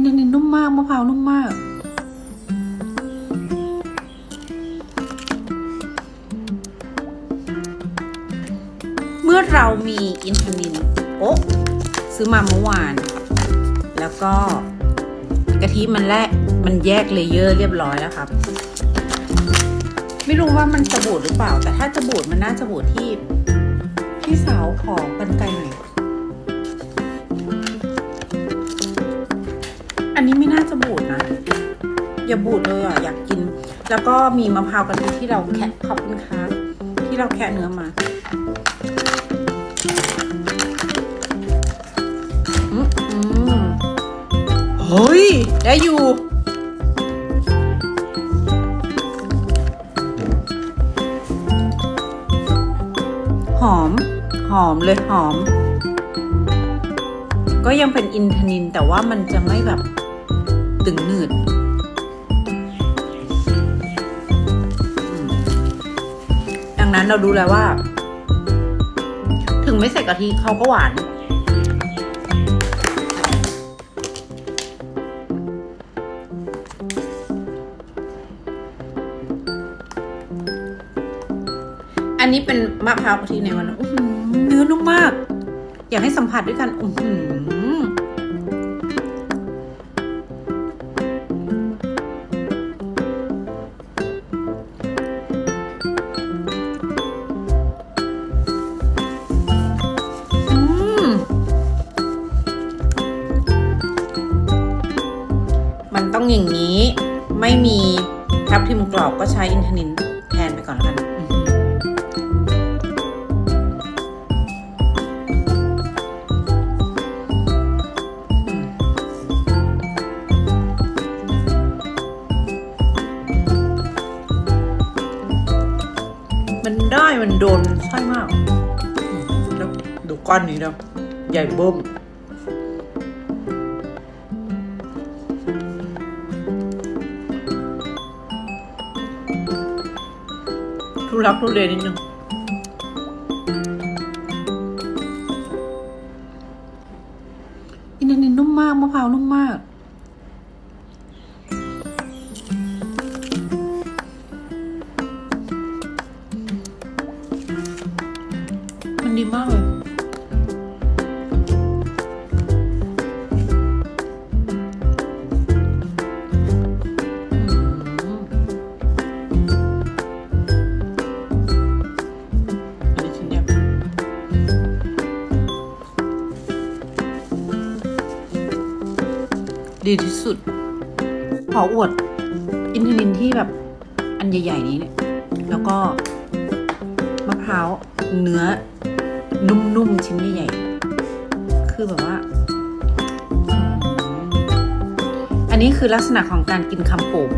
อินทนินนุ่มมากมะพร้าวนุ่มมากเมื่อเรามีอินทนินโอ๊ะซื้อมาเมื่อวาน แล้วก็กะทิมันแลกมันแยกเลเยอร์เรียบร้อยแล้วครับ ไม่รู้ว่ามันจะบูดหรือเปล่า แต่ถ้าจะบูดมันน่าจะบูดที่ที่เสาของกันไก อันนี้ไม่น่าจะบูดนะ อย่าบูดเลยอะ อยากกิน แล้วก็มีมะพร้าวกะทิที่เราแคะขอบคุณค่ะที่เราแคะเนื้อมาเฮ้ย ได้อยู่หอม หอมเลยหอม ก็ยังเป็นอินทนินแต่ว่ามันจะไม่แบบ ตึงหนืดดังนั้นเราดูแล้วว่า ถึงไม่ใส่กะทิเขาก็หวาน อันนี้เป็นมะพร้าวกะทิในวันนั้เนื้อนุ่มมาก อยากให้สัมผัสด้วยกันอื้อ อย่างนี้ ไม่มีทับทิมกรอบก็ใช้อินทนินแทนไปก่อนแล้วกันมันได้มันโดนใช่มาก แล้วดูก้อนนี้นะใหญ่เบิ้ม ทุรักทุเลนิดนึงอินนินนุ่มมากมะพร้าวนุ่มมาก มันดีมากเลย ดีที่สุด ขออวดอินทนินที่แบบอันใหญ่ ๆ นี้เนี่ย แล้วก็มะพร้าวเนื้อ นุ่ม ๆ ชิ้นใหญ่ ๆ คือแบบว่า อันนี้คือลักษณะของการกินคำโป่ง